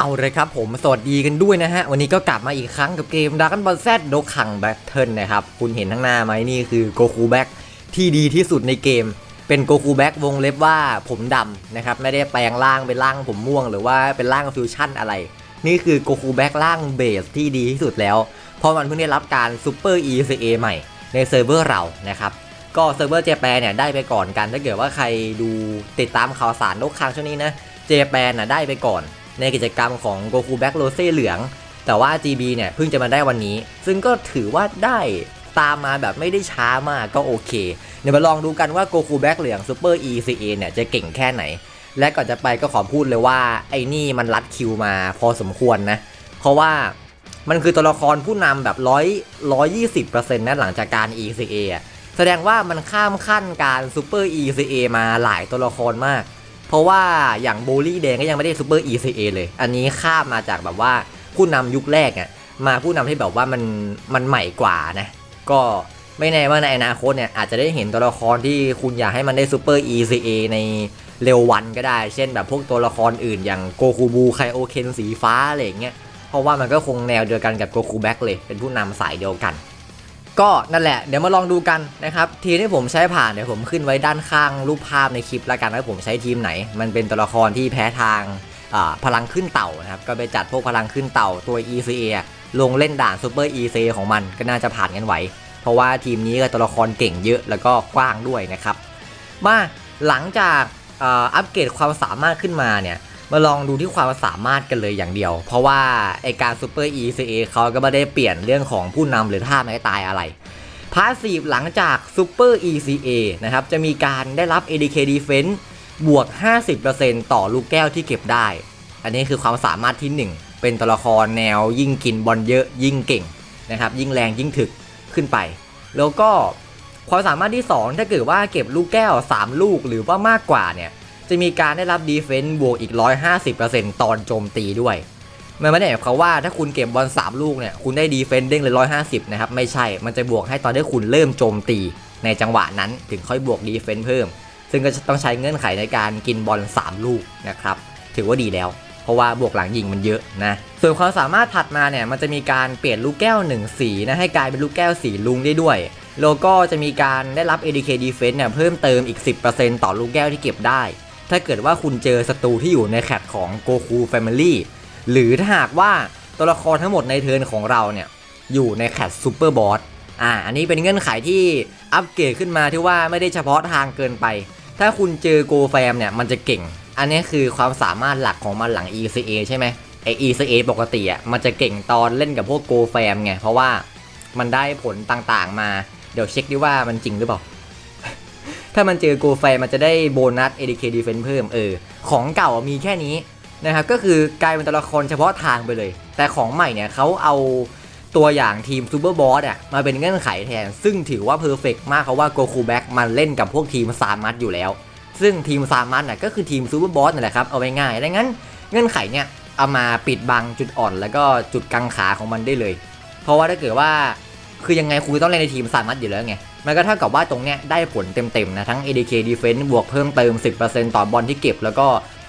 เอาเลยครับผมสวัสดีกันด้วยนะฮะ วันนี้ก็กลับมาอีกครั้งกับเกม Dragon Ball Z โดคังแบทเทิลนะครับ คุณเห็นทั้งหน้าไหมนี่คือโกคูแบ็กที่ดีที่สุดในเกม เป็นโกคูแบ็กวงเล็บว่าผมดำนะครับ ไม่ได้แปลงร่างเป็นร่างผมม่วง หรือว่าเป็นร่างฟิวชั่นอะไร นี่คือโกคูแบ็กร่างเบสที่ดีที่สุดแล้ว เพราะมันเพิ่งได้รับการซูเปอร์ ECA ใหม่ในเซิร์ฟเวอร์เรานะครับก็เซิร์ฟเวอร์เจแปนเนี่ยได้ไปก่อนกัน ถ้าเกิดว่าใครดูติดตามข่าวสารโดคังช่วงนี้นะเจแปนน่ะได้ไปก่อน ในกิจกรรมของ Goku Black Rose เหลือง แต่ว่า GB เนี่ยเพิ่งจะมาได้วันนี้ ซึ่งก็ถือว่าได้ตามมาแบบไม่ได้ช้ามากก็โอเค เดี๋ยวมาลองดูกันว่า Goku Black เหลือง Super ECA เนี่ยจะเก่งแค่ไหน และก่อนจะไปก็ขอพูดเลยว่าไอ้นี่มันรัดคิวมาพอสมควรนะ เพราะว่ามันคือตัวละครผู้นำแบบร้อยร้อยยี่สิบเปอร์เซ็นต์นะหลังจากการ ECA อแสดงว่ามันข้ามขั้นการ Super ECA มาหลายตัวละครมาก เพราะว่าอย่างโบลี่แดงก็ยังไม่ได้ซูเปอร์ ECA เลย อันนี้ข้ามมาจากแบบว่าผู้นำยุคแรกอะมาผู้นำที่แบบว่ามันมันใหม่กว่านะ ก็ไม่แน่ว่าในอนาคตเนี่ยอาจจะได้เห็นตัวละครที่คุณอยากให้มันได้ซูเปอร์ ECA ในเร็ววันก็ได้ เช่นแบบพวกตัวละครอื่นอย่างโกคูบูไคโอเคนสีฟ้าอะไรอย่างเงี้ย เพราะว่ามันก็คงแนวเดียวกันกับโกคูแบ็กเลย เป็นผู้นำสายเดียวกัน ก็นั่นแหละเดี๋ยวมาลองดูกันนะครับทีมที่ผมใช้ผ่านเดี๋ยวผมขึ้นไว้ด้านข้างรูปภาพในคลิปแล้วกันว่าผมใช้ทีมไหน มันเป็นตัวละครที่แพ้ทางพลังขึ้นเต่านะครับก็ไปจัดพวกพลังขึ้นเต่าตัว ECA ลงเล่นด่านซูเปอร์ ECA ของมันก็น่าจะผ่านกันไหว เพราะว่าทีมนี้ก็ตัวละครเก่งเยอะแล้วก็กว้างด้วยนะครับมาหลังจากอัปเกรดความสามารถขึ้นมาเนี่ย มาลองดูที่ความสามารถกันเลยอย่างเดียว เพราะว่าไอการ Super ECA เขาก็ไม่ได้เปลี่ยนเรื่องของผู้นำหรือท่าไม้ตายอะไรพาสซีฟหลังจาก Super ECA นะครับจะมีการได้รับ ADK Defense บวก 50%ต่อลูกแก้วที่เก็บได้ อันนี้คือความสามารถที่ 1 เป็นตัวละครแนวยิ่งกินบอลเยอะยิ่งเก่งนะครับยิ่งแรงยิ่งถึกขึ้นไป แล้วก็ความสามารถที่ 2 ถ้าเกิดว่าเก็บลูกแก้ว 3 ลูกหรือว่ามากกว่าเนี่ย จะมีการได้รับดีเฟนต์บวกอีก 150%ตอนโจมตีด้วย มันไม่ได้หมายความว่าถ้าคุณเก็บบอล3ลูกเนี่ยคุณได้ดีเฟนต์เด้งเลย 150 นะครับ ไม่ใช่ มันจะบวกให้ตอนที่คุณเริ่มโจมตีในจังหวะนั้นถึงค่อยบวกดีเฟนต์เพิ่ม ซึ่งก็จะต้องใช้เงื่อนไขในการกินบอล3 ลูกนะครับ ถือว่าดีแล้ว เพราะว่าบวกหลังยิงมันเยอะนะ ส่วนความสามารถถัดมาเนี่ยมันจะมีการเปลี่ยนลูกแก้ว 1 สีนะให้กลายเป็นลูกแก้วสีลุงได้ด้วยแล้วก็จะมีการได้รับ ADK Defense เนี่ยเพิ่มเติมอีก 10%ต่อลูกแก้วที่เก็บได้ ถ้าเกิดว่าคุณเจอศัตรูที่อยู่ในแคตของ Goku Family หรือถ้าหากว่าตัวละครทั้งหมดในเทิร์นของเราเนี่ยอยู่ในแคตซูเปอร์บอสอ่าอันนี้เป็นเงื่อนไขที่อัปเกรดขึ้นมาที่ว่าไม่ได้เฉพาะทางเกินไป ถ้าคุณเจอโกแฟมเนี่ยมันจะเก่ง อันนี้คือความสามารถหลักของมันหลัง ECA ใช่ไหมไอ ECA ปกติอะมันจะเก่งตอนเล่นกับพวกโกแฟมไงเพราะว่ามันได้ผลต่างๆมา เดี๋ยวเช็คดิว่ามันจริงหรือเปล่า ถ้ามันเจอโกแฟมมันจะได้โบนัส ADK Defense เพิ่มเออ ของเก่ามีแค่นี้นะครับ ก็คือกลายเป็นตัวละครเฉพาะทางไปเลย แต่ของใหม่เนี่ยเขาเอาตัวอย่างทีมซูเปอร์บอสอะมาเป็นเงื่อนไขแทน ซึ่งถือว่าเพอร์เฟกมากเพราะว่าโกคูแบ็กมันเล่นกับพวกทีมซามัสอยู่แล้ว ซึ่งทีมซามัสน่ะก็คือทีมซูเปอร์บอสนั่นแหละครับ เอาไว้ง่ายดังนั้นเงื่อนไขเนี่ยเอามาปิดบังจุดอ่อน แล้วก็จุดกังขาของมันได้เลย เพราะว่าถ้าเกิดว่า คือยังไงคุณต้องเล่นในทีมซามัสอยู่แล้วไง มันก็เท่ากับว่าตรงเนี้ยได้ผลเต็มๆนะทั้ง ADK Defense บวกเพิ่มเติม 10%ต่อบอลที่เก็บ แล้วก็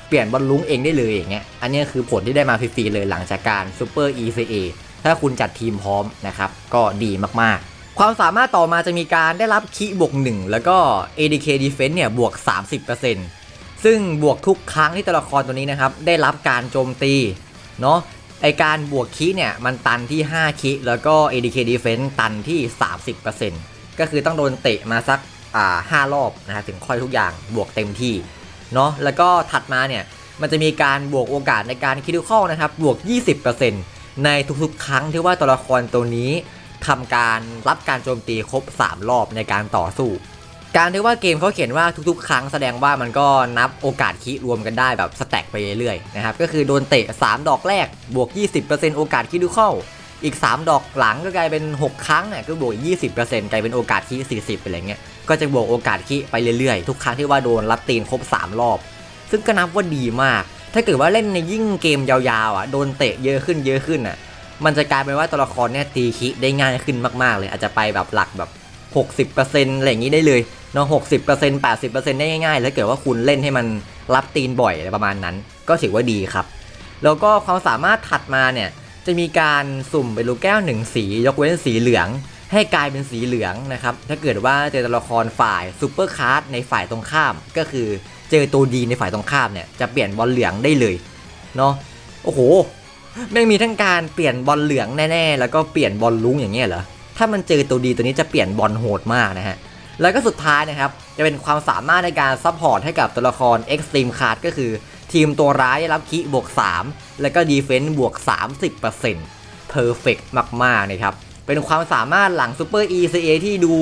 เปลี่ยนบอลลุ้งเองได้เลยอย่างเงี้ย อันนี้คือผลที่ได้มาฟรีๆเลยหลังจากการ Super ECA ถ้าคุณจัดทีมพร้อมนะครับ ก็ดีมากๆ ความสามารถต่อมาจะมีการได้รับคีบวก 1 แล้วก็ ADK Defense เนี่ยบวก 30%ซึ่งบวกทุกครั้งที่ตัวละครตัวนี้นะครับได้รับการโจมตีเนาะ ไอการบวกคีเนี่ยมันตันที่ 5 คีแล้วก็ ADK Defense ตันที่ 30%ก็คือต้องโดนเตะมาสักอ่าห้ารอบนะฮะถึงค่อยทุกอย่างบวกเต็มที่เนาะแล้วก็ถัดมาเนี่ยมันจะมีการบวกโอกาสในการคิดข้อนะครับบวก 20%ในทุกๆ ครั้งที่ว่าตัวละครตัวนี้ทำการรับการโจมตีครบ 3 รอบในการต่อสู้ การที่ว่าเกมเขาเขียนว่าทุกๆ ครั้งแสดงว่ามันก็นับโอกาสคิรวมกันได้แบบสแต็กไปเรื่อยๆนะครับก็คือโดนเตะ 3 ดอกแรกบวก 20%โอกาสคิดูเข้า อีก 3 ดอกหลังก็กลายเป็น 6 ครั้งอะก็บวก 20%กลายเป็นโอกาสคิ40อะไรเงี้ยก็จะบวกโอกาสคิไปเรื่อยๆ ทุกครั้งที่ว่าโดนรับตีนครบ 3 รอบ ซึ่งก็นับว่าดีมาก ถ้าเกิดว่าเล่นในยิ่งเกมยาวๆอะโดนเตะเยอะขึ้นเยอะขึ้นอะมันจะกลายเป็นว่าตัวละครเนี่ยตีคิได้ง่ายขึ้นมากๆเลยอาจจะไปแบบหลักแบบ 60%อะไรอย่างนี้ได้เลยเนาะ60% 80%ได้ง่ายๆ แล้วเกิดว่าคุณเล่นให้มันรับตีนบ่อยอะไรประมาณนั้น ก็ถือว่าดีครับ แล้วก็ความสามารถถัดมาเนี่ย จะมีการสุ่มเป็นลูกแก้วหนึ่งสี ยกเว้นสีเหลือง ให้กลายเป็นสีเหลืองนะครับ ถ้าเกิดว่าเจอตัวละครฝ่ายซูเปอร์คาร์ดในฝ่ายตรงข้าม ก็คือเจอตัวดีในฝ่ายตรงข้ามเนี่ย จะเปลี่ยนบอลเหลืองได้เลย เนาะโอ้โหแม่งมีทั้งการเปลี่ยนบอลเหลืองแน่ๆ แล้วก็เปลี่ยนบอลลุ้งอย่างเงี้ยเหรอ ถ้ามันเจอตัวดีตัวนี้จะเปลี่ยนบอลโหดมากนะฮะ แล้วก็สุดท้ายนะครับ จะเป็นความสามารถในการซัพพอร์ตให้กับตัวละคร Extreme Card ก็คือ ทีมตัวร้ายได้รับคิบวก 3 แล้วก็ดีเฟนซ์บวก 30% Perfect มากๆนะครับ เป็นความสามารถหลัง Super ECA ที่ดู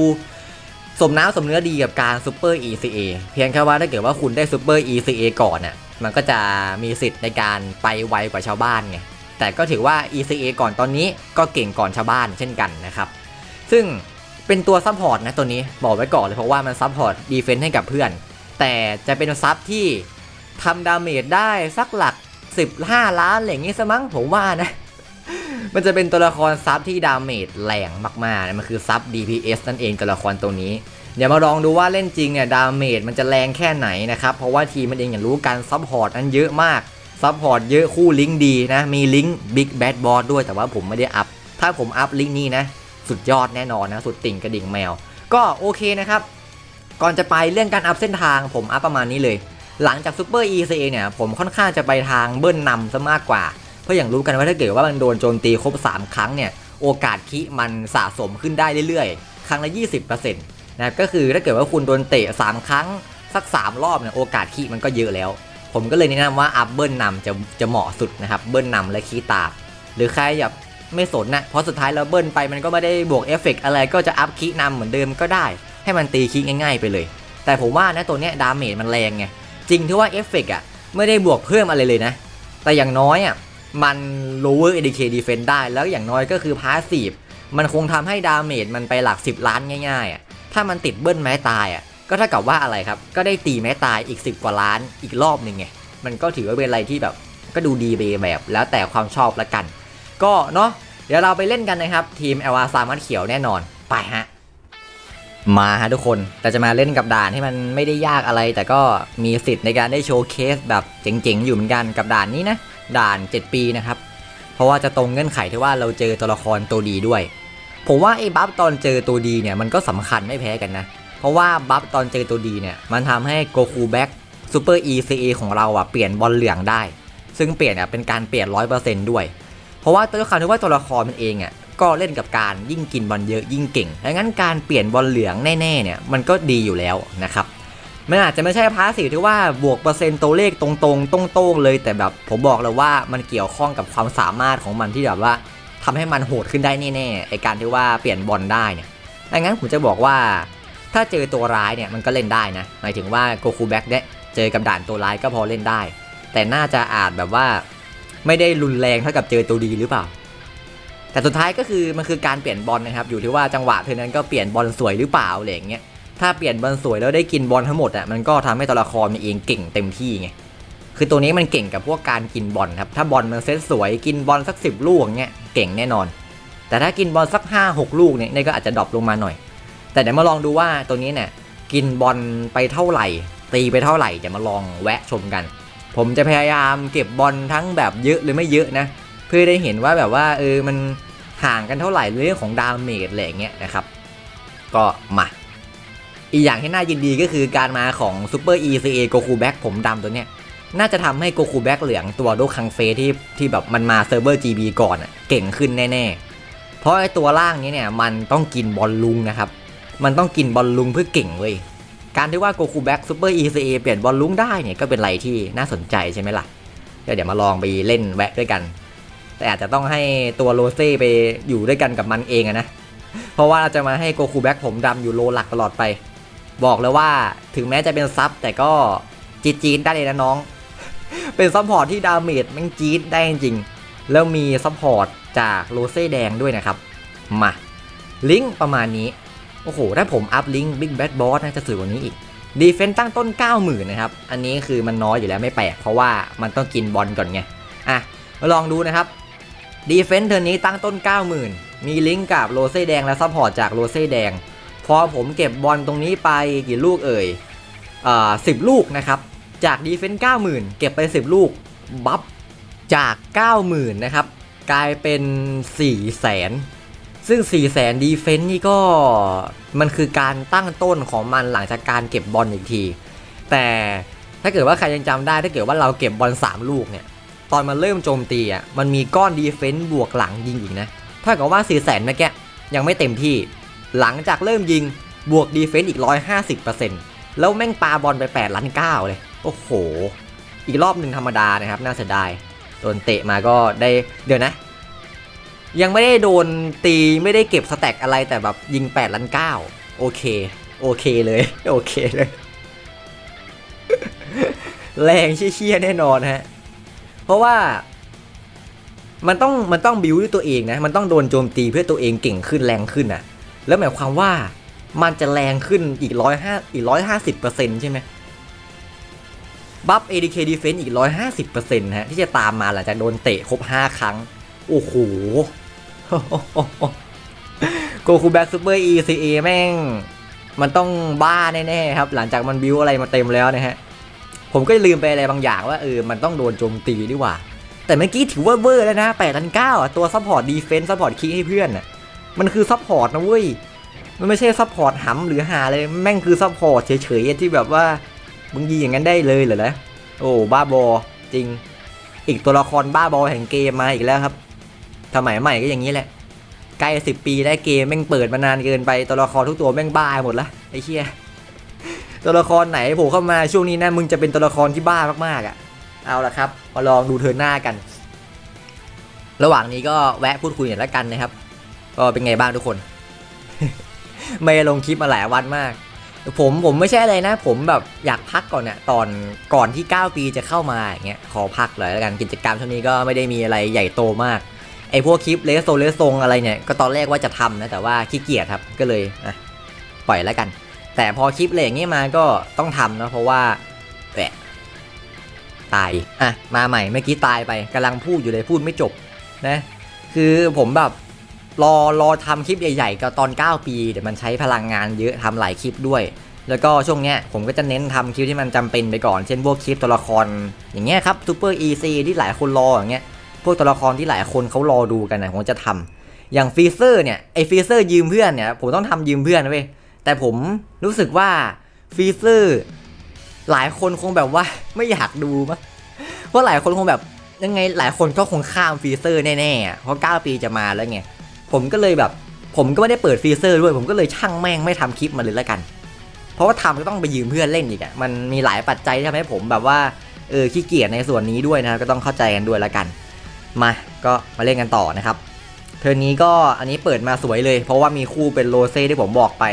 สมน้ำสมเนื้อดีกับการ Super ECA เพียงแค่ว่าถ้าเกิดว่าคุณได้ Super ECA ก่อนน่ะมันก็จะมีสิทธิ์ในการไปไวกว่าชาวบ้านไงแต่ก็ถือว่า ECA ก่อนตอนนี้ก็เก่งก่อนชาวบ้านเช่นกันนะครับ ซึ่งเป็นตัวซัพพอร์ตนะตัวนี้บอกไว้ก่อนเลยเพราะว่ามันซัพพอร์ตดีเฟนซ์ให้กับเพื่อน แต่จะเป็นซับที่ทำดาเมจได้สักหลัก 15 ล้านอะไรอย่างงี้ซะมั้งผมว่านะ มันจะเป็นตัวละครซับที่ดาเมจแรงมากๆนะมันคือซับ DPS นั่นเองตัวละครตัวนี้ เดี๋ยวมาลองดูว่าเล่นจริงเนี่ยดาเมจมันจะแรงแค่ไหนนะครับ เพราะว่าทีมมันเองอย่างรู้การซัพพอร์ตนั้นเยอะมากซัพพอร์ตเยอะคู่ลิงก์ดีนะ มีลิงก์ Big Bad Boss ด้วยแต่ว่าผมไม่ได้อัพ ถ้าผมอัพลิงก์นี้นะ สุดยอดแน่นอนนะสุดติ่งกระดิ่งแมว ก็โอเคนะครับ ก่อนจะไปเรื่องการอัพเส้นทางผมอัพประมาณนี้เลย หลังจากซูเปอร์ ECA เนี่ยผมค่อนข้างจะไปทางเบิ้ลนำซะมากกว่า เพราะอย่างรู้กันว่าถ้าเกิดว่ามันโดนโจมตีครบ 3 ครั้งเนี่ยโอกาสคิมันสะสมขึ้นได้เรื่อยๆ ครั้งละ 20%นะครับก็คือถ้าเกิดว่าคุณโดนเตะ 3 ครั้งสัก 3 รอบเนี่ยโอกาสคิมันก็เยอะแล้ว ผมก็เลยแนะนำว่าอัพเบิ้ลนำจะจะเหมาะสุดนะครับเบิ้ลนำและคีตามหรือใครแบบ ไม่สนนะเพราะสุดท้ายแล้วเบิ้ลไปมันก็ไม่ได้บวกเอฟเฟกต์อะไรก็จะอัพคีนำเหมือนเดิมก็ได้ ให้มันตีคีง่ายๆไปเลย แต่ผมว่านะตัวเนี้ยดาเมจมันแรงไงจริงที่ว่าเอฟเฟกต์อะไม่ได้บวกเพิ่มอะไรเลยนะ แต่อย่างน้อยอะมัน lower ADK defense ได้แล้วอย่างน้อยก็คือ passive มันคงทำให้ดาเมจมันไปหลัก 10 ล้านง่ายๆอะถ้ามันติดเบิ้ลไม้ตายอะก็เท่ากับว่าอะไรครับ ก็ได้ตีไม้ตายอีก 10 กว่าล้านอีกรอบหนึ่งไง มันก็ถือว่าเป็นอะไรที่แบบ ก็ดูดีไปแบบ แล้วแต่ความชอบละกัน ก็เนาะเดี๋ยวเราไปเล่นกันนะครับ ทีมเอลอาซามัดเขียวแน่นอน ไปฮะ มาฮะทุกคนแต่จะมาเล่นกับด่านที่มันไม่ได้ยากอะไร แต่ก็มีสิทธิ์ในการได้โชว์เคสแบบเจ๋งๆ อยู่เหมือนกันกับด่านนี้นะ ด่าน 7 ปีนะครับ เพราะว่าจะตรงเงื่อนไขที่ว่าเราเจอตัวละครตัวดีด้วย ผมว่าไอ้บัฟตอนเจอตัวดีเนี่ยมันก็สำคัญไม่แพ้กันนะ เพราะว่าบัฟตอนเจอตัวดีเนี่ยมันทำให้โกคูแบ็กซูเปอร์ ECA ของเราอะเปลี่ยนบอลเหลืองได้ ซึ่งเปลี่ยนอะเป็นการเปลี่ยน 100%ด้วย ราะว่าตัวละครที่ว่าตัวละครมันเองอะก็เล่นกับการยิ่งกินบอลเยอะยิ่งเก่งดังนั้นการเปลี่ยนบอลเหลืองแน่ๆเนี่ยมันก็ดีอยู่แล้วนะครับมันอาจจะไม่ใช่พาสีที่ว่าบวกเปอร์เซ็นต์ตัวเลขตรงๆตรงๆเลยแต่แบบผมบอกเลยว่ามันเกี่ยวข้องกับความสามารถของมันที่แบบว่าทำให้มันโหดขึ้นได้แน่ๆไอการที่ว่าเปลี่ยนบอลได้เนี่ยดังนั้นผมจะบอกว่า ถ้าเจอตัวร้ายเนี่ยมันก็เล่นได้นะหมายถึงว่าโกคูแบ็กเนี่ยเจอกับด่านตัวร้ายก็พอเล่นได้ แต่น่าจะอาจแบบว่า ไม่ได้รุนแรงเท่ากับเจอตัวดีหรือเปล่า แต่สุดท้ายก็คือมันคือการเปลี่ยนบอลนะครับ อยู่ที่ว่าจังหวะเธอนั้นก็เปลี่ยนบอลสวยหรือเปล่าอะไรอย่างเงี้ยถ้าเปลี่ยนบอลสวยแล้วได้กินบอลทั้งหมดอะมันก็ทำให้ตัวละครมันเองเก่งเต็มที่ไงคือตัวนี้มันเก่งกับพวกการกินบอลครับถ้าบอลมันเซตสวยกินบอลสักสิบลูกอย่างเงี้ยเก่งแน่นอน แต่ถ้ากินบอลสัก 5 6 ลูกเนี่ยนี่ก็อาจจะดรอปลงมาหน่อย แต่เดี๋ยวมาลองดูว่าตัวนี้เนี่ยกินบอลไปเท่าไหร่ ตีไปเท่าไหร่จะมาลองแวะชมกัน ผมจะพยายามเก็บบอลทั้งแบบเยอะหรือไม่เยอะนะ เพื่อได้เห็นว่าแบบว่าเออมันห่างกันเท่าไหร่เรื่องของดาเมจอะไรอย่างเงี้ยนะครับ ก็มา อีกอย่างที่น่ายินดีก็คือการมาของ Super ECA Goku Back ผมดำตัวเนี้ย น่าจะทำให้ Goku Back เหลืองตัวโดคังเฟที่ที่แบบมันมาเซิร์ฟเวอร์ GB ก่อนอะเก่งขึ้นแน่ๆ เพราะไอตัวล่างนี้เนี่ยมันต้องกินบอลลุงนะครับ มันต้องกินบอลลุงเพื่อเก่งเว้ย การที่ว่า Goku Back Super ECA เปลี่ยนบอลลุ้งได้เนี่ยก็เป็นอะไรที่น่าสนใจใช่ไหมล่ะก็เดี๋ยวมาลองไปเล่นแวะด้วยกัน แต่อาจจะต้องให้ตัวโรเซ่ไปอยู่ด้วยกันกับมันเองนะ เพราะว่าจะมาให้โกคูแบ็กผมดำอยู่โลหลักตลอดไป บอกเลยว่าถึงแม้จะเป็นซับแต่ก็จีดจีดได้เลยนะน้อง เป็นซัพพอร์ตที่ดาเมจมันจีดได้จริงๆแล้วมีซัพพอร์ตจากโรเซ่แดงด้วยนะครับ มา ลิงก์ประมาณนี้ โอ้โห ถ้าผมอัพลิงก์ Big Bad Boss นะจะสวยกว่านี้อีกดีเฟนต์ตั้งต้น 90,000นะครับ อันนี้คือมันน้อยอยู่แล้วไม่แปลก เพราะว่ามันต้องกินบอลก่อนไง อะ มาลองดูนะครับดีเฟนต์เทอร์นี้ตั้งต้น 90,000 มีลิงก์กับโรเซ่แดงและซัพพอร์ตจากโรเซ่แดง พอผมเก็บบอลตรงนี้ไปกี่ลูกเอ่ยอ่าสิลูกนะครับ จากดีเฟนต์90,000 เก็บไป 10 ลูก บัฟจาก 90,000 นะครับ กลายเป็น 4 0 0แสน ซึ่ง 4 0 0แสนดีเฟนต์นี่ก็มันคือการตั้งต้นของมันหลังจากการเก็บบอลอีกที แต่ถ้าเกิดว่าใครยังจำได้ถ้าเกิดว่าเราเก็บบอล3 ลูกเนี่ย ตอนมันเริ่มโจมตีอะมันมีก้อนดีเฟนต์บวกหลังยิงอีกนะ ถ้ากับว่า 4 0 0แสนเมื่อกี้ยังไม่เต็มที่ หลังจากเริ่มยิงบวกดีเฟนต์อีก 150%แล้วแม่งปาบอลไป8ล้าน9เลยโอ้โห อีกรอบหนึ่งธรรมดานะครับน่าเสียดายโดนเตะมาก็ได้เดี๋ยวนะ ยังไม่ได้โดนตีไม่ได้เก็บสแต็กอะไรแต่แบบยิง8ล้าน9โอเค โอเคเลย โอเคเลย แรงเชี่ยแน่นอนฮะ เพราะว่า มันต้องมันต้องบิวด้วยตัวเองนะ มันต้องโดนโจมตีเพื่อตัวเองเก่งขึ้นแรงขึ้นอะ แล้วหมายความว่ามันจะแรงขึ้นอีกร้อยห้าอีกร้อยห้าสิบเปอร์เซ็นต์ใช่ไหมบัฟ ADK Defense อีกร้อยห้าสิบเปอร์เซ็นต์ฮะที่จะตามมาหลังจากโดนเตะครบห้าครั้ง โอ้โห โกคูแบ็กซูเปอร์ ECA แม่ง มันต้องบ้าแน่ๆครับ หลังจากมันบิวอะไรมาเต็มแล้วนะฮะ ผมก็ลืมไปอะไรบางอย่างว่าเออ มันต้องโดนโจมตีดีกว่า แต่เมื่อกี้ถือว่าเวอร์แล้วนะแปดพันเก้าตัวซัพพอร์ตดีเฟนซ์ซัพพอร์ตคิกให้เพื่อนอะ มันคือซัพพอร์ตนะเว้ย มันไม่ใช่ซัพพอร์ตหำหรือหาเลย แม่งคือซัพพอร์ตเฉยๆที่แบบว่ามึงยิงอย่างนั้นได้เลยเหรอนะ โอ้บ้าบอจริง อีกตัวละครบ้าบอแห่งเกมมาอีกแล้วครับ สมัยใหม่ก็อย่างนี้แหละใกล้สิบปีได้เกมแม่งเปิดมานานเกินไปตัวละครทุกตัวแม่งบ้าหมดละไอ้เชี่ยตัวละครไหนโผล่เข้ามาช่วงนี้นะมึงจะเป็นตัวละครที่บ้ามากๆอะ่ะ เอาละครับมาลองดูเทิร์นหน้ากัน ระหว่างนี้ก็แวะพูดคุยหน่อยละกันนะครับ ก็เป็นไงบ้างทุกคน ไม่ลงคลิปมาหลายวันมาก ผมผมไม่ใช่อะไรนะ ผมแบบอยากพักก่อนเนี่ยตอนก่อนที่ 9 ปีจะเข้ามาอย่างเงี้ยขอพักเลยแล้วกันกิจกรรมช่วงนี้ก็ไม่ได้มีอะไรใหญ่โตมาก ไอพวกคลิปเลสโซเลสทรงอะไรเนี่ยก็ตอนแรกว่าจะทำนะแต่ว่าขี้เกียจครับก็เลยอะปล่อยแล้วกัน แต่พอคลิปอะไรอย่างเงี้ยมาก็ต้องทำนะเพราะว่าแหะตายอะมาใหม่เมื่อกี้ตายไปกำลังพูดอยู่เลยพูดไม่จบนะคือผมแบบรอรอทำคลิปใหญ่ๆก็ตอน 9 ปีเดี๋ยวมันใช้พลังงานเยอะทำหลายคลิปด้วย แล้วก็ช่วงเนี้ยผมก็จะเน้นทำคลิปที่มันจำเป็นไปก่อน เช่นพวกคลิปตัวละครอย่างเงี้ยครับซูเปอร์อีซีที่หลายคนรออย่างเงี้ย วกตัวละครที่หลายคนเขารอดูกันนะผมจะทำอย่างฟีเซอร์เนี่ยไอฟีเซอร์ยืมเพื่อนเนี่ยผมต้องทำยืมเพื่อนเว้ยแต่ผมรู้สึกว่าฟีเซอร์หลายคนคงแบบว่าไม่อยากดูมั้งเพราะหลายคนคงแบบยังไงหลายคนก็คงข้ามฟีเซอร์แน่ๆอะเพราะ 9 ปีจะมาแล้วไง ผมก็เลยแบบ ผมก็ไม่ได้เปิดฟีเซอร์ด้วย ผมก็เลยช่างแม่งไม่ทำคลิปมาเลยแล้วกัน เพราะว่าทำก็ต้องไปยืมเพื่อนเล่นอีกอะมันมีหลายปัจจัยที่ทำให้ผมแบบว่า เออขี้เกียจในส่วนนี้ด้วยนะก็ต้องเข้าใจกันด้วยแล้วกัน มาก็มาเล่นกันต่อนะครับ เทอร์นี้ก็อันนี้เปิดมาสวยเลย เพราะว่ามีคู่เป็นโรเซ่ที่ผมบอกไป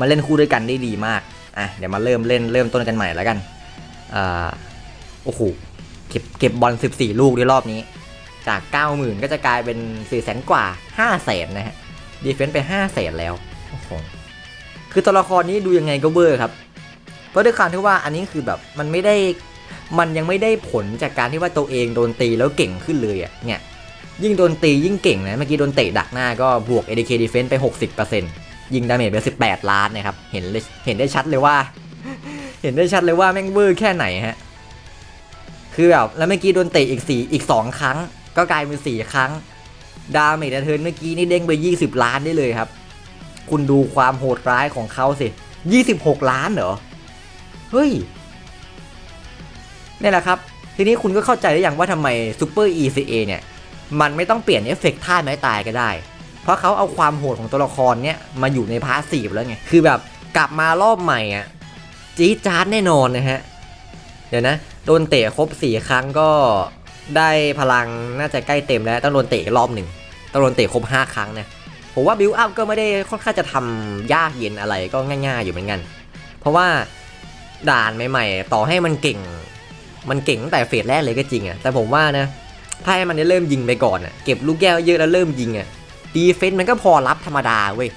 มาเล่นคู่ด้วยกันได้ดีมากอะเดี๋ยวมาเริ่มเล่นเริ่มต้นกันใหม่แล้วกันอ่าโอ้โหเก็บเก็บบอล 14 ลูกในรอบนี้ จาก 90,000 ก็จะกลายเป็น 4 0 0 0 0กว่า 5 0 0 0 0นะฮะดีเฟนต์ไป 5 0 0 0 0 0แล้วโอ้โหคือตัวละครนี้ดูยังไงก็เบอร์ครับ เพราะด้วยความที่ว่าอันนี้คือแบบมันไม่ได้ มันยังไม่ได้ผลจากการที่ว่าตัวเองโดนตีแล้วเก่งขึ้นเลยอะเนี่ยยิ่งโดนตียิ่งเก่งนะเมื่อกี้โดนเตะดักหน้าก็บวก ADK Defense ไป 60%ยิงดาเมจไป 18 ล้านนะครับเห็นเห็นได้ชัดเลยว่า เห็นได้ชัดเลยว่าแม่งเวอร์แค่ไหนฮะคือแบบแล้วเมื่อกี้โดนเตะอีกสี่อีก 2 ครั้ง ก็กลายเป็น4ครั้ง ดาเมจเทิร์นเมื่อกี้นี่เด้งไป 20 ล้านได้เลยครับ คุณดูความโหดร้ายของเขาสิ 26 ล้านเหรอ เฮ้ย นี่แหละครับ ทีนี้คุณก็เข้าใจได้อย่างว่าทำไม Super ECA เนี่ย มันไม่ต้องเปลี่ยนเอฟเฟกต์ท่าไม้ตายก็ได้ เพราะเขาเอาความโหดของตัวละครเนี่ยมาอยู่ในพาร์สซีฟแล้วไง คือแบบกลับมารอบใหม่อะจี๊ดจ๊าดแน่นอนนะฮะ เดี๋ยวนะ โดนเตะครบ 4 ครั้งก็ได้พลังน่าจะใกล้เต็มแล้ว ต้องโดนเตะอีกรอบหนึ่งต้องโดนเตะครบ 5 ครั้งนะผมว่าบิวอัพก็ไม่ได้ค่อนข้างจะทำยากเย็นอะไรก็ง่าย ๆ อยู่เหมือนกัน เพราะว่าด่านใหม่ ๆ ต่อให้มันเก่ง มันเก่งตั้งแต่เฟสแรกเลยก็จริงอะแต่ผมว่านะถ้าให้มันได้เริ่มยิงไปก่อนอะเก็บลูกแก้วเยอะแล้วเริ่มยิงอะดีเฟนต์มันก็พอรับธรรมดาเว้ย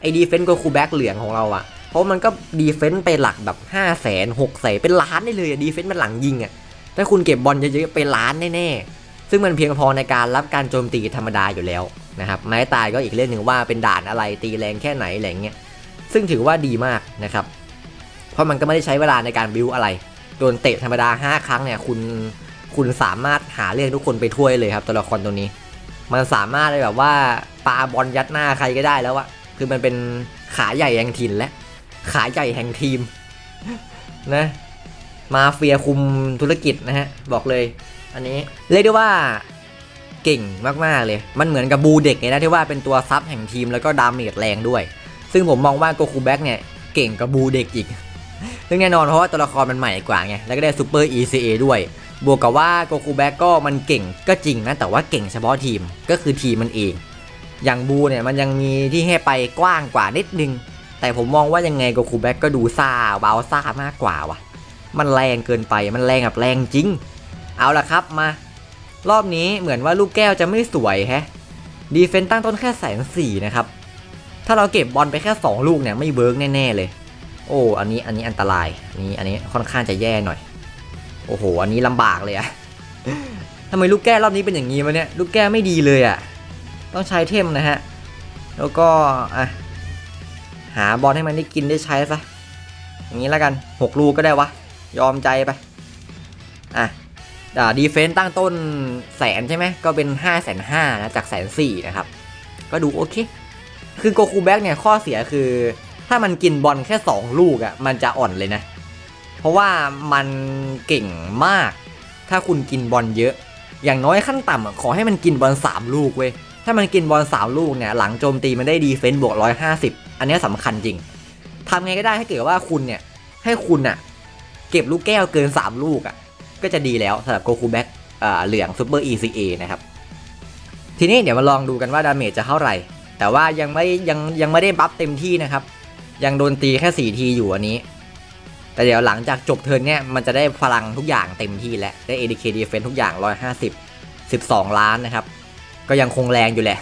ไอ้ดีเฟนต์ก็คูแบ็กเหลืองของเราอะเพราะมันก็ดีเฟนต์ไปหลักแบบ5 0 0แสนหกแสนเป็นล้านได้เลยอะดีเฟนต์มันหลังยิงอะถ้าคุณเก็บบอลเยอะๆเป็นล้านแน่ๆซึ่งมันเพียงพอในการรับการโจมตีธรรมดาอยู่แล้วนะครับไม้ตายก็อีกเรื่องหนึ่งว่าเป็นด่านอะไรตีแรงแค่ไหนอะไรเงี้ยซึ่งถือว่าดีมากนะครับเพราะมันก็ไม่ได้ใช้เวลาในการบิวอะไร โดนเตะธรรมดา 5 ครั้งเนี่ยคุณคุณสามารถหาเรื่องทุกคนไปถ้วยเลยครับ ตัวละครตัวนี้ มันสามารถเลยแบบว่าปาบอลยัดหน้าใครก็ได้แล้วอะคือมันเป็นขาใหญ่แห่งถิ่นและ ขาใหญ่แห่งทีมนะมาเฟียคุมธุรกิจนะฮะ บอกเลย อันนี้เรียกได้ว่าเก่งมากๆเลย มันเหมือนกับบูเด็กเลยนะที่ว่าเป็นตัวซับแห่งทีมแล้วก็ดาเมจแรงด้วย ซึ่งผมมองว่าโกคูแบ็กเนี่ย เก่งกับบูเด็กอีก ซึ่งแน่นอนเพราะว่าตัวละครมันใหม่กว่าไง แล้วก็ได้ซูเปอร์ ECA ด้วย บวกกับว่าโกคูแบ็กก็มันเก่งก็จริงนะ แต่ว่าเก่งเฉพาะทีมก็คือทีมมันเอง อย่างบูเนี่ยมันยังมีที่ให้ไปกว้างกว่านิดนึง แต่ผมมองว่ายังไงโกคูแบ็กก็ดูซ่าบาซ่ามากกว่าว่ะ มันแรงเกินไป มันแรงแบบแรงจริง เอาละครับมา รอบนี้เหมือนว่าลูกแก้วจะไม่สวยแฮะ ดีเฟนต์ตั้งต้นแค่แสนสี่นะครับ ถ้าเราเก็บบอลไปแค่ 2 ลูกเนี่ยไม่เบิร์กแน่ๆเลย โอ้อันนี้อันนี้อันตรายอันนี้อันนี้ค่อนข้างจะแย่หน่อย โอ้โห อันนี้ลำบากเลยอะทำไมลูกแก้รอบนี้เป็นอย่างนี้วะเนี่ยลูกแก้ไม่ดีเลยอะต้องใช้เทมนะฮะ แล้วก็อะหาบอลให้มันได้กินได้ใช้ซะอย่างนี้แล้วกัน6ลูกก็ได้วะ ยอมใจไป อะดีเฟนต์ตั้งต้นแสนใช่ไหมก็เป็น5้าแสนห้านะจากแสนสี่นะครับ ก็ดูโอเค คือโกคูแบ็กเนี่ยข้อเสียคือ ถ้ามันกินบอลแค่ 2 ลูกอะ่ะมันจะอ่อนเลยนะ เพราะว่ามันเก่งมาก ถ้าคุณกินบอลเยอะ อย่างน้อยขั้นต่ำขอให้มันกินบอล3 ลูกเว้ยถ้ามันกินบอล3ลูกเนี่ยหลังโจมตีมันได้ดีเฟนต์บวก150 อันนี้สำคัญจริงทำไงก็ได้ให้เกิดว่าคุณเนี่ยให้คุณอะเก็บลูกแก้วเกิน 3 ลูกอะก็จะดีแล้วสำหรับโกคูแบ็กเหลืองซูเปอร์ ECA นะครับทีนี้เดี๋ยวมาลองดูกันว่าดาเมจจะเท่าไหร่ แต่ว่ายังไม่ยังยังไม่ได้บัฟเต็มที่นะครับ ยังโดนตีแค่ 4 ทีอยู่อันนี้ แต่เดี๋ยวหลังจากจบเทิร์นเนี่ย มันจะได้พลังทุกอย่างเต็มที่แล้ว ได้ ADK Defense ทุกอย่าง 150 12 ล้านนะครับ ก็ยังคงแรงอยู่แหละ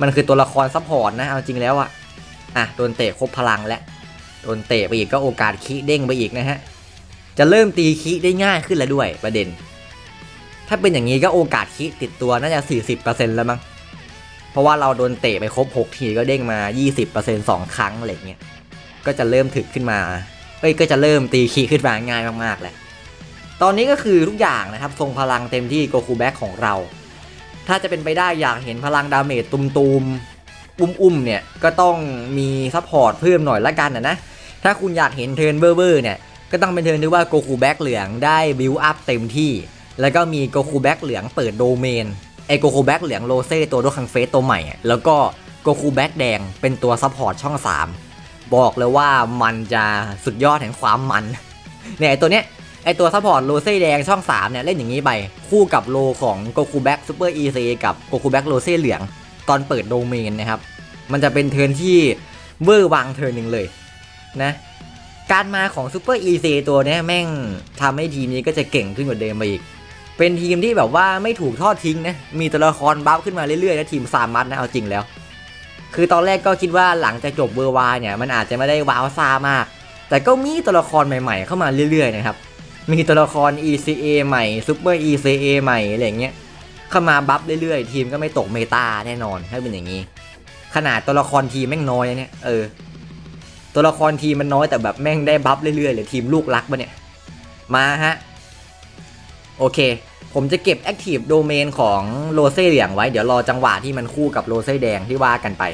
มันคือตัวละครซัพพอร์ตนะ เอาจริงแล้วอะอะ โดนเตะครบพลังแล้ว โดนเตะไปอีกก็โอกาสคีเด้งไปอีกนะฮะ จะเริ่มตีคีได้ง่ายขึ้นแล้วด้วยประเด็น ถ้าเป็นอย่างนี้ก็โอกาสคีติดตัวน่าจะ 40%แล้วมั้ง เพราะว่าเราโดนเตะไปครบ 6 ทีก็เด้งมา 20% 2 ครั้งอะไรเงี้ย ก็จะเริ่มถึกขึ้นมาเอ้ยก็จะเริ่มตีคีขึ้นมาง่ายมากๆแหละตอนนี้ก็คือทุกอย่างนะครับทรงพลังเต็มที่โกคูแบ็กของเรา ถ้าจะเป็นไปได้อยากเห็นพลังดาเมจตุมๆอุ้มๆเนี่ยก็ต้องมีซัพพอร์ตเพิ่มหน่อยละกันนะนะถ้าคุณอยากเห็นเทิร์นเบอร์เบอร์เนี่ยก็ต้องเป็นเทิร์นที่ว่าโกคูแบ็กเหลืองได้บิวอัพเต็มที่ แล้วก็มีโกคูแบ็กเหลืองเปิดโดเมนไอโกคูแบ็กเหลืองโรเซ่ตัวดคังเฟสตัวใหม่ แล้วก็โกคูแบ็กแดงเป็นตัวซัพพอร์ตช่อง 3 บอกเลยว่ามันจะสุดยอดแห่งความมันเนี่ยไอตัวเนี้ยไอตัวซัพพอร์ตโรเซ่แดงช่อง 3 เนี่ย เล่นอย่างนี้ไป คู่กับโลของโกคูแบ็กซูเปอร์อีซีกับโกคูแบ็กโรเซ่เหลือง ตอนเปิดโดเมนนะครับ มันจะเป็นเทิร์นที่เวอร์วังเทิร์นหนึ่งเลยนะการมาของซูเปอร์อีซีตัวเนี้ยแม่งทำให้ทีมนี้ก็จะเก่งขึ้นกว่าเดิมไปอีก เป็นทีมที่แบบว่าไม่ถูกทอดทิ้งนะ มีตัวละครบัฟขึ้นมาเรื่อยๆนะทีมซามัสนะเอาจริงแล้ว คือตอนแรกก็คิดว่าหลังจากจบเบอร์วาเนี่ยมันอาจจะไม่ได้ว้าวซ่ามาก แต่ก็มีตัวละครใหม่ๆ เข้ามาเรื่อยๆนะครับ มีตัวละคร ECA ใหม่ซูเปอร์ ECA ใหม่อะไรเงี้ยเข้ามาบัฟเรื่อยๆ ทีมก็ไม่ตกเมตาแน่นอนถ้าเป็นอย่างนี้ ขนาดตัวละครทีมแม่งน้อยเนี่ยเออตัวละครทีมมันน้อยแต่แบบแม่งได้บัฟเรื่อยๆเลยทีมลูกรักปะเนี่ยมาฮะโอเค ผมจะเก็บ Active Domain ของโรเซ่เหลืองไว้ เดี๋ยวรอจังหวะที่มันคู่กับโรเซ่แดงที่ว่ากันไป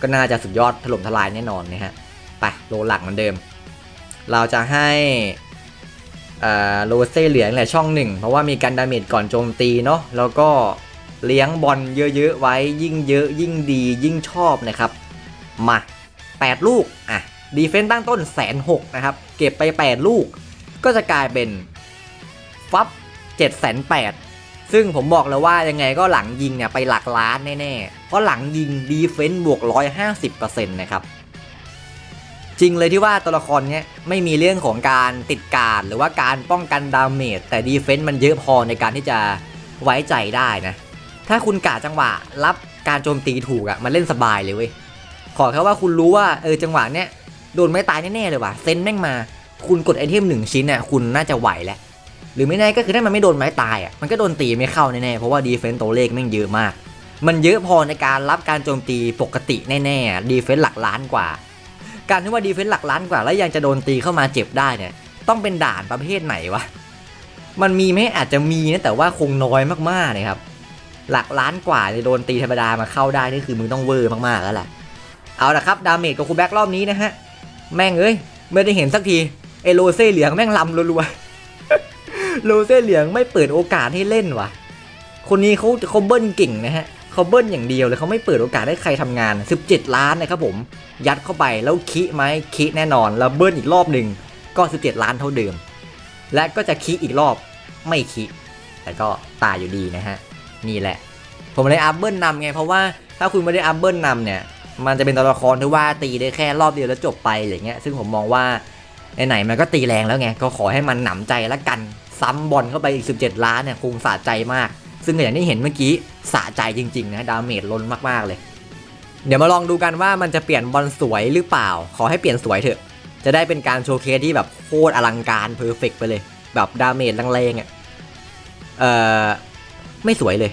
ก็น่าจะสุดยอดถล่มทลายแน่นอนนะฮะ ไปโลหลักเหมือนเดิม เราจะให้โรเซ่เหลืองแหละช่องหนึ่งเพราะว่ามีการดาเมจก่อนโจมตีเนาะแล้วก็เลี้ยงบอลเยอะๆไว้ยิ่งเยอะยิ่งดียิ่งชอบนะครับ มา 8 ลูกอะดีเฟนต์ตั้งต้นแสนหกนะครับ เก็บไป 8 ลูก ก็จะกลายเป็น ฟับ 7จ็ดแสนแปดซึ่งผมบอกเลยว่ายังไงก็หลังยิงเนี่ยไปหลักล้านแน่ๆ เพราะหลังยิงดีเฟนต์บวก 150%นะครับ จริงเลยที่ว่าตัวละครเนี้ยไม่มีเรื่องของการติดการ หรือว่าการป้องกันดาเมจแต่ดีเฟนต์มันเยอะพอในการที่จะไว้ใจได้นะ ถ้าคุณกะจังหวะรับการโจมตีถูกอะ่ะมันเล่นสบายเลยเว้ย ขอแค่ว่าคุณรู้ว่าเออจังหวะเนี้ยโดนไม่ตายแน่ๆเลยว่ะเซนแม่งมา คุณกดไอเทมหนึ่งชิ้นน่ะคุณน่าจะไหวแล้ว หรือไม่แน่ก็คือถ้ามันไม่โดนไม้ตายอะมันก็โดนตีไม่เข้าแน่ๆเพราะว่าดีเฟนต์ตัวเลขแม่งเยอะมาก มันเยอะพอในการรับการโจมตีปกติแน่ๆดีเฟนต์หลักล้านกว่า การที่ว่าดีเฟนต์หลักล้านกว่า แล้วยังจะโดนตีเข้ามาเจ็บได้เนี่ยต้องเป็นด่านประเภทไหนวะมันมีไหมอาจจะมีนะแต่ว่าคงน้อยมากๆนะครับหลักล้านกว่าจะโดนตีธรรมดามาเข้าได้นี่คือมึงต้องเวอร์มากๆแล้วแหละเอาละครับดาเมจกับคูแบ็กรอบนี้นะฮะแม่งเอ้ยไม่ได้เห็นสักทีเอโรเซ่เหลืองแม่งลำรัวๆ โรเซ่เหลืองไม่เปิดโอกาสให้เล่นวะคนนี้เขาเขาเบิ้ลเก่งนะฮะเขาเบิ้ลอย่างเดียวเลยเขาไม่เปิดโอกาสให้ใครทำงาน 17 ล้านนะครับผม ยัดเข้าไปแล้วคิไหมคิแน่นอน แล้วเบิ้ลอีกรอบหนึ่งก็ 17 ล้านเท่าเดิม และก็จะคิอีกรอบไม่คิแต่ก็ตายอยู่ดีนะฮะนี่แหละ ผมเลยอัพเบิลนำไงเพราะว่าถ้าคุณไม่ได้อัพเบิลนำเนี่ยมันจะเป็นตัวละครที่ว่าตีได้แค่รอบเดียวแล้วจบไปอย่างเงี้ยซึ่งผมมองว่าไหนๆมันก็ตีแรงแล้วไงก็ขอให้มันหนำใจละกัน ซ้ำบอลเข้าไปอีก 17 ล้านเนี่ยคงสะใจมาก ซึ่งอย่างที่เห็นเมื่อกี้สะใจจริงๆนะดาเมจล้นมากๆเลย เดี๋ยวมาลองดูกันว่ามันจะเปลี่ยนบอลสวยหรือเปล่า ขอให้เปลี่ยนสวยเถอะ จะได้เป็นการโชว์เคสที่แบบโคตรอลังการเพอร์เฟกไปเลย แบบดาเมจแรงๆอะเอ่อไม่สวยเลย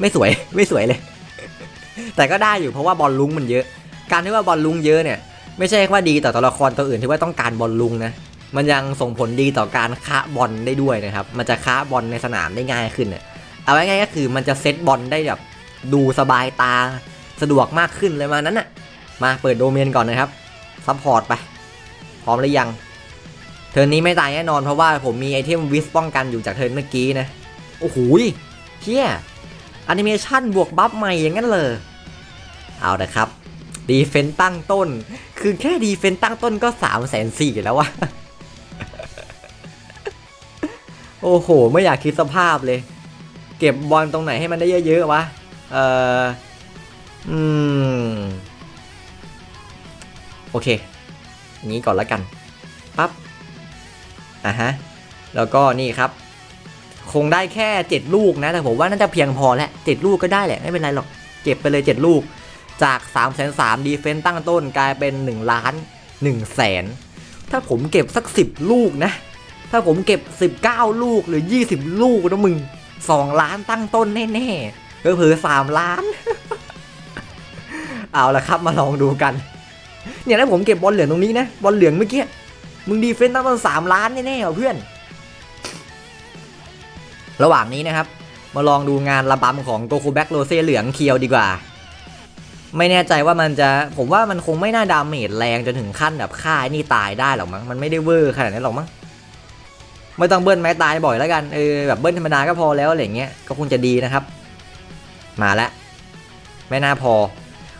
ไม่สวยไม่สวยเลย แต่ก็ได้อยู่เพราะว่าบอลลุงมันเยอะ การที่ว่าบอลลุงเยอะเนี่ย ไม่ใช่ว่าดีต่อตัวละครตัวอื่นที่ว่าต้องการบอลลุงนะ มันยังส่งผลดีต่อการค้าบอลได้ด้วยนะครับ มันจะค้าบอลในสนามได้ง่ายขึ้น เอาไว้ง่ายก็คือมันจะเซตบอลได้แบบดูสบายตาสะดวกมากขึ้นเลยมานั้นน่ะ มาเปิดโดเมนก่อนนะครับ ซัพพอร์ตไป พร้อมหรือยัง เทิร์นนี้ไม่ตายแน่นอนเพราะว่าผมมีไอเทมวิสป้องกันอยู่จากเทิร์นเมื่อกี้นะ โอ้โหเชี่ยแอนิเมชันบวกบัฟใหม่อย่างนั้นเลย เอาละครับ ดีเฟนต์ตั้งต้น คือแค่ดีเฟนต์ตั้งต้นก็3ามแสนสี่แล้ววะ โอ้โห ไม่อยากคิดสภาพเลย เก็บบอลตรงไหนให้มันได้เยอะๆวะ เอ่ออืม โอเคงนี้ก่อนล้วกัน ปั๊บ อะฮะ แล้วก็นี่ครับ คงได้แค่ 7 ลูกนะ แต่ผมว่าน่าจะเพียงพอแล้ว7ลูกก็ได้แหละ ไม่เป็นไรหรอก เก็บไปเลย 7 ลูก จาก3ามแสนสามดีเฟนต์ตั้งต้นกลายเป็น1ล้าน1แสน ถ้าผมเก็บสัก 10 ลูกนะ ถ้าผมเก็บ 19 ลูกหรือ 20 ลูกนะมึง 2 ล้านตั้งต้นแน่ๆเผลอๆ3ล้าน เอาละครับมาลองดูกัน เนี่ยถ้าผมเก็บบอลเหลืองตรงนี้นะบอลเหลืองเมื่อกี้มึงดีเฟนต์ตั้งต้น3ล้านแน่ๆเหรอเพื่อน ระหว่างนี้นะครับ มาลองดูงานระบำของโกคูแบ็กโรเซ่เหลืองเคียวดีกว่า ไม่แน่ใจว่ามันจะผมว่ามันคงไม่น่าดาเมจแรงจนถึงขั้นแบบฆ่าไอ้นี่ตายได้หรอกมั้งมันไม่ได้เวอร์ขนาดนั้นหรอกมั้ง ไม่ต้องเบิ้ลไม้ตายบ่อยแล้วกันเออแบบเบิ้ลธรรมดาก็พอแล้วอะไรเงี้ยก็คงจะดีนะครับ มาแล้วไม่น่าพอ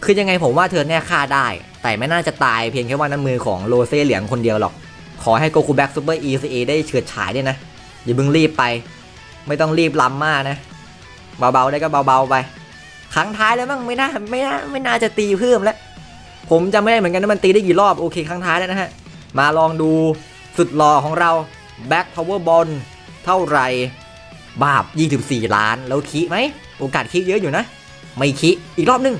คือยังไงผมว่าเธอเนี่ยฆ่าได้ แต่ไม่น่าจะตายเพียงแค่ว่าน้ำมือของโรเซ่เหลืองคนเดียวหรอก ขอให้โกคูแบ็กซูเปอร์ ECA ได้เฉิดฉายด้วยนะ อย่าเพิ่งรีบไป ไม่ต้องรีบล้ำมากนะ เบาๆได้ก็เบาๆไปครั้งท้ายแล้วมั้งไม่น่าไม่น่าไม่น่าจะตีเพิ่มแล้ว ผมจำไม่ได้เหมือนกันว่ามันตีได้กี่รอบโอเคครั้งท้ายแล้วนะฮะมาลองดูสุดหล่อของเรา Back Power b o l เท่าไร่บาป 24 ล้าน แล้วคิไหม โอกาสคิเยอะอยู่นะ ไม่คิอีกรอบนึง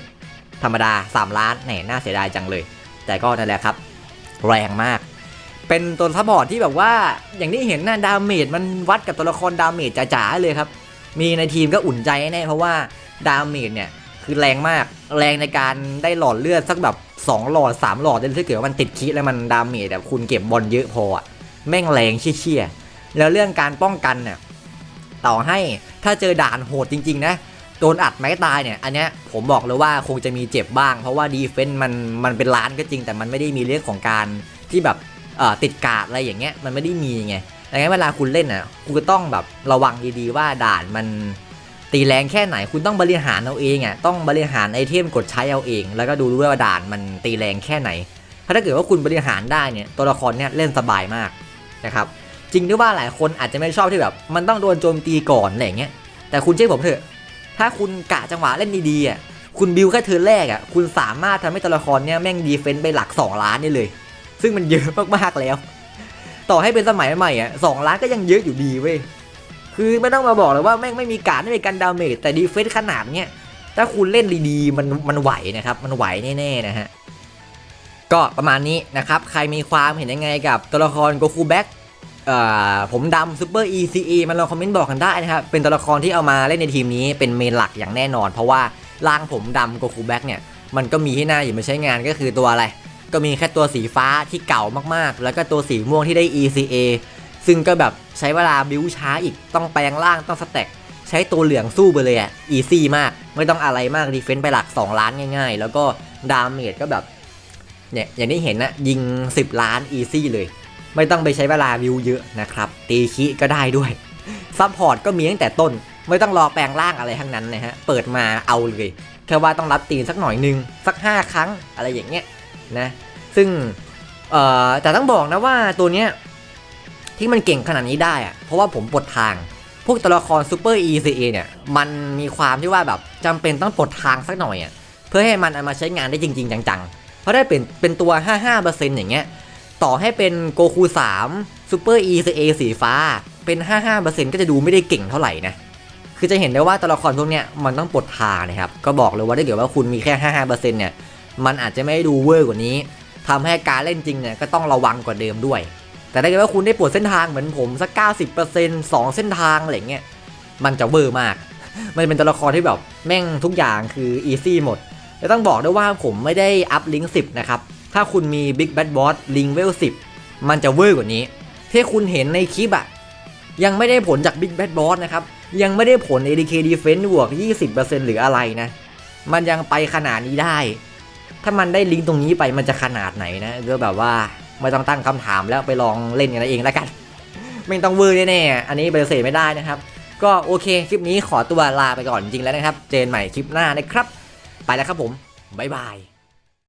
ธรรมดา 3 ล้านแหนน่าเสียดายจังเลย แต่ก็นั่นแหละครับ แรงมาก เป็นตัวซัพพอร์ตที่แบบว่า อย่างที่เห็นนะดาเมจมันวัดกับตัวละครดาเมจจ๋าๆเลยครับ มีในทีมก็อุ่นใจแน่เพราะว่าดาเมจเนี่ยคือแรงมาก แรงในการได้หลอดเลือดสักแบบ2หลอด3หลอดถ้าเกิดว่ามันติดคิแล้วมันดาเมจแบบคุณเก็บบอลเยอะพออะ แม่งแรงเชี่ยๆแล้วเรื่องการป้องกันเนี่ยต่อให้ถ้าเจอด่านโหดจริง ๆ นะโดนอัดไม้ตายเนี่ย อันเนี้ยผมบอกเลยว่าคงจะมีเจ็บบ้าง เพราะว่าดีเฟนต์มันมันเป็นล้านก็จริง แต่มันไม่ได้มีเรื่องของการที่แบบติดกาดอะไรอย่างเงี้ยมันไม่ได้มีไงดังนั้นเวลาคุณเล่นอะคุณก็ต้องแบบระวังดีๆว่าด่านมันตีแรงแค่ไหนคุณต้องบริหารเอาเองอะต้องบริหารไอเทมกดใช้เอาเอง แล้วก็ดูด้วยว่าด่านมันตีแรงแค่ไหน ถ้าเกิดว่าคุณบริหารได้เนี่ยตัวละครเนี่ยเล่นสบายมาก นะครับจริงด้วยว่าหลายคนอาจจะไม่ชอบที่แบบ มันต้องโดนโจมตีก่อนอะไรเงี้ยแต่คุณเชื่อผมเถอะ ถ้าคุณกะจังหวะเล่นดีๆอะคุณบิวแค่เทินแรกอะคุณสามารถทำให้ตัวละครเนี่ยแม่งดีเฟนต์ไปหลัก 2 ล้านได้เลย ซึ่งมันเยอะมากๆแล้ว ต่อให้เป็นสมัยใหม่อะสล้านก็ยังเยอะอยู่ดีเว้ยคือไม่ต้องมาบอกเลยว่าแม่งไม่มีการไม่มีการดาเมจแต่ดีเฟนต์ขนาดเนี้ยถ้าคุณเล่นดีๆมันมันไหวนะครับมันไหวแน่ๆนะฮะ ก็ประมาณนี้นะครับ ใครมีความเห็นยังไงกับตัวละครโกคูแบ็กผมดำซูเปอร์ ECE มันลองคอมเมนต์บอกกันได้นะครับ เป็นตัวละครที่เอามาเล่นในทีมนี้เป็นเมนหลักอย่างแน่นอน เพราะว่าร่างผมดำโกคูแบ็กเนี่ย มันก็มีที่น่าอยู่มาใช้งานก็คือตัวอะไร ก็มีแค่ตัวสีฟ้าที่เก่ามากๆ แล้วก็ตัวสีม่วงที่ได้ ECA ซึ่งก็แบบใช้เวลาบิวช้าอีกต้องแปลงร่างต้องสแต็กใช้ตัวเหลืองสู้ไปเลยอะอีซี่มาก ไม่ต้องอะไรมากดีเฟนต์ไปหลัก 2 ล้านง่าย ๆ แล้วก็ดาเมจก็แบบ เนี่ยอย่างที่เห็นนะยิง 10 ล้านอีซี่เลย ไม่ต้องไปใช้เวลาบิวเยอะนะครับ ตีคิก็ได้ด้วยซัพพอร์ตก็มีตั้งแต่ต้น ไม่ต้องรอแปลงร่างอะไรทั้งนั้นนะฮะ เปิดมาเอาเลยแค่ว่าต้องรับตีนสักหน่อยนึง สัก 5 ครั้งอะไรอย่างเงี้ยนะซึ่งเอ่อแต่ต้องบอกนะว่าตัวเนี้ยที่มันเก่งขนาดนี้ได้อะเพราะว่าผมปลดทาง พวกตัวละครซูเปอร์ ECA เนี่ยมันมีความที่ว่าแบบจำเป็นต้องปลดทางสักหน่อยอะเพื่อให้มันเอามาใช้งานได้จริง ๆ จังๆ เพราะได้เป็นเป็นตัว 55%อย่างเงี้ย ต่อให้เป็นโกคู3ซูเปอร์ ECA สีฟ้า เป็น 55%ก็จะดูไม่ได้เก่งเท่าไหร่นะ คือจะเห็นได้ว่าตัวละครพวกเนี้ยมันต้องปลดทานะครับ ก็บอกเลยว่าถ้าเกิดว่าคุณมีแค่ 55%เนี่ย มันอาจจะไม่ได้ดูเวอร์กว่านี้ทำให้การเล่นจริงเนี่ยก็ต้องระวังกว่าเดิมด้วย แต่ถ้าเกิดว่าคุณได้ปลดเส้นทางเหมือนผมสัก 90% 2 เส้นทางอะไรเงี้ย มันจะเวอร์มาก มันเป็นตัวละครที่แบบแม่งทุกอย่างคืออีซี่หมด และต้องบอกด้วยว่าผมไม่ได้อัพลิงก์10 นะครับ ถ้าคุณมี Big Bad Boss ลิงเวล10 มันจะเวอร์กว่านี้ ที่คุณเห็นในคลิปอะยังไม่ได้ผลจาก Big Bad Boss นะครับ ยังไม่ได้ผล ADK Defense บวก 20%หรืออะไรนะ มันยังไปขนาดนี้ได้ ถ้ามันได้ลิงก์ตรงนี้ไปมันจะขนาดไหนนะก็แบบว่าไม่ต้องตั้งคำถามแล้วไปลองเล่นกันเองแล้วกัน ไม่ต้องเวอร์แน่ๆอันนี้ปฏิเสธไม่ได้นะครับ ก็โอเคคลิปนี้ขอตัวลาไปก่อนจริงแล้วนะครับ เจนใหม่คลิปหน้านะครับ ไปแล้วครับผม บ๊ายบาย